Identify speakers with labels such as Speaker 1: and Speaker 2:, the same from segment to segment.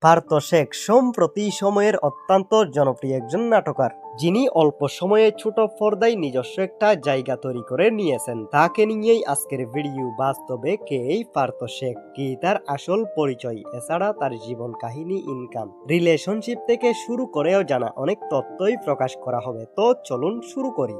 Speaker 1: পার্থ শেখ সম্প্রতি সময়ের অত্যন্ত জনপ্রিয় একজন নাটকার যিনি অল্প সময়ে ছোট পর্দায় নিজস্ব একটা জায়গা তৈরি করে নিয়েছেন। তাকে নিয়েই আজকের ভিডিও বাস্তবে কে এই পার্থ শেখ? কি তার আসল পরিচয়? এছাড়া তার জীবন কাহিনী ইনকাম রিলেশনশিপ থেকে শুরু করেও জানা অনেক তথ্যই প্রকাশ করা হবে। তো চলুন শুরু করি।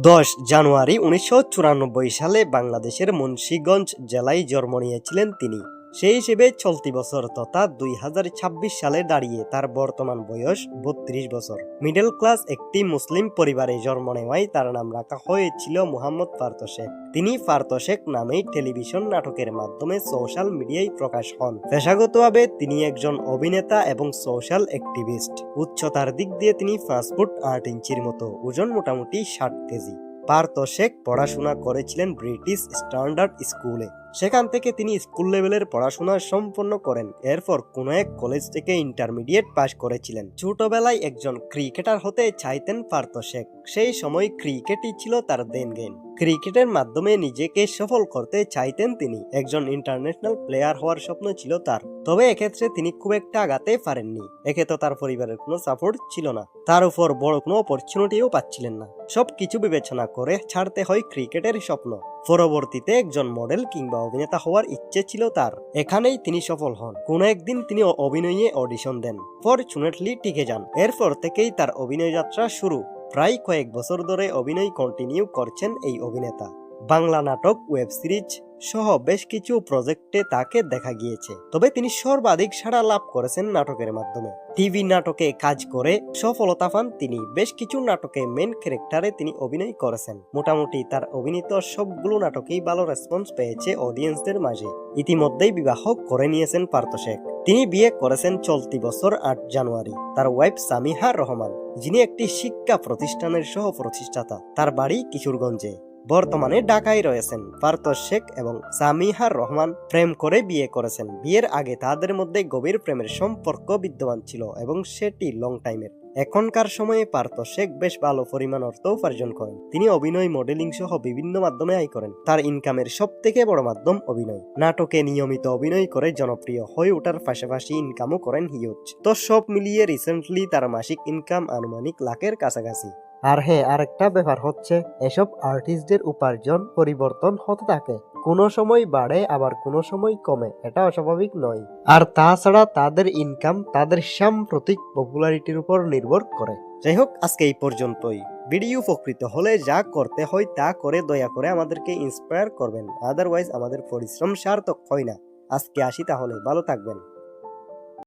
Speaker 1: দশ জানুয়ারি উনিশশো চুরানব্বই সালে বাংলাদেশের মুন্সীগঞ্জ জেলায় জন্ম নিয়েছিলেন তিনি। সেই হিসেবে চলতি বছর তথা দুই হাজার ছাব্বিশ সালে দাঁড়িয়ে তার বর্তমান বয়স বত্রিশ বছর। মিডল ক্লাস একটি মুসলিম পরিবারে জন্ম নেওয়ায় তার নাম রাখা হয়েছিল মুহাম্মদ পার্থ শেখ। তিনি পার্থ শেখ নামেই টেলিভিশন নাটকের মাধ্যমে সোশ্যাল মিডিয়ায় প্রকাশ হন। পেশাগতভাবে তিনি একজন অভিনেতা এবং সোশ্যাল অ্যাক্টিভিস্ট। উচ্চতার দিক দিয়ে তিনি পাঁচ ফুট আট ইঞ্চির মতো, ওজন মোটামুটি ষাট কেজি। পার্থ শেখ পড়াশোনা করেছিলেন ব্রিটিশ স্ট্যান্ডার্ড স্কুলে। সেখান থেকে তিনি স্কুল লেভেলের পড়াশোনা সম্পন্ন করেন। এরপর কোন এক কলেজ থেকে ইন্টারমিডিয়েট পাশ করেছিলেন। ছোটবেলায় একজন ক্রিকেটার হতে চাইতেন পার্থ শেখ। সেই সময় ক্রিকেটই ছিল তার দেন গেন ক্রিকেটের মাধ্যমে নিজেকে সফল করতে চাইতেন তিনি। একজন ইন্টারন্যাশনাল প্লেয়ার হওয়ার স্বপ্ন ছিল তার। তবে এক্ষেত্রে তিনি খুব একটা আগাতে পারেননি। একে তো তার পরিবারের কোনো সাপোর্ট ছিল না। তার উপর বড় কোনো অপরচুনিটিও পাচ্ছিলেন না। সবকিছু বিবেচনা করে ছাড়তে হয় ক্রিকেটের স্বপ্ন। পরবর্তীতে একজন মডেল কিংবা অভিনেতা হওয়ার ইচ্ছে ছিল তার। এখানেই তিনি সফল হন। কোন একদিন তিনি অভিনয়ে অডিশন দেন। ফরচুনেটলি টিকে যান। এরপর থেকেই তার অভিনয় যাত্রা শুরু। প্রায় কয়েক বছর ধরে অভিনয় কন্টিনিউ করছেন এই অভিনেতা। বাংলা নাটক, ওয়েব সিরিজ সহ বেশ কিছু প্রজেক্টে তাকে দেখা গিয়েছে। তবে তিনি সর্বাধিক সাড়া লাভ করেছেন নাটকের মাধ্যমে। টিভি নাটকে কাজ করে সফলতা পান তিনি। বেশ কিছু নাটকে মেন ক্যারেক্টারে তিনি অভিনয় করেছেন। মোটামুটি তার অভিনীত সবগুলো নাটকেই ভালো রেসপন্স পেয়েছে অডিয়েন্সদের মাঝে। ইতিমধ্যেই বিবাহ করে নিয়েছেন পার্থ শেখ। তিনি বিয়ে করেছেন চলতি বছর আট জানুয়ারি। তার ওয়াইফ সামিহা রহমান, যিনি একটি শিক্ষা প্রতিষ্ঠানের সহ প্রতিষ্ঠাতা তার বাড়ি কিশোরগঞ্জে। বর্তমানে ঢাকায় রয়েছেন। পার্থ শেখ এবং সামিহার রহমান প্রেম করে বিয়ে করেছেন। বিয়ের আগে তাদের মধ্যে গভীর প্রেমের সম্পর্ক বিদ্যমান ছিল এবং সেটি লং টাইমের এখনকার সময়ে পার্থ শেখ বেশ ভালো পরিমাণ অর্থ উপার্জন করেন। তিনি অভিনয় মডেলিং সহ বিভিন্ন মাধ্যমে আয় করেন। তার ইনকামের সব থেকে বড় মাধ্যম অভিনয়। নাটকে নিয়মিত অভিনয় করে জনপ্রিয় হয়ে ওঠার পাশাপাশি ইনকামও করেন হিউজ তো সব মিলিয়ে রিসেন্টলি তার মাসিক ইনকাম আনুমানিক লাখের কাছাকাছি। আর হ্যাঁ আরেকটা ব্যাপার হচ্ছে, এসব আর্টিস্টদের উপার্জন পরিবর্তন হতে থাকে। কোনো সময় বাড়ে, আবার কোনো সময় কমে। এটা অস্বাভাবিক নয়। আর তাছাড়া তাদের ইনকাম তাদের সাম্প্রতিক পপুলারিটির উপর নির্ভর করে। যাই হোক, আজকে এই পর্যন্তই। ভিডিও উপকৃত হলে যা করতে হয় তা করে দয়া করে আমাদেরকে ইন্সপায়ার করবেন। আদারওয়াইজ আমাদের পরিশ্রম সার্থক হয় না। আজকে আসি তাহলে। ভালো থাকবেন।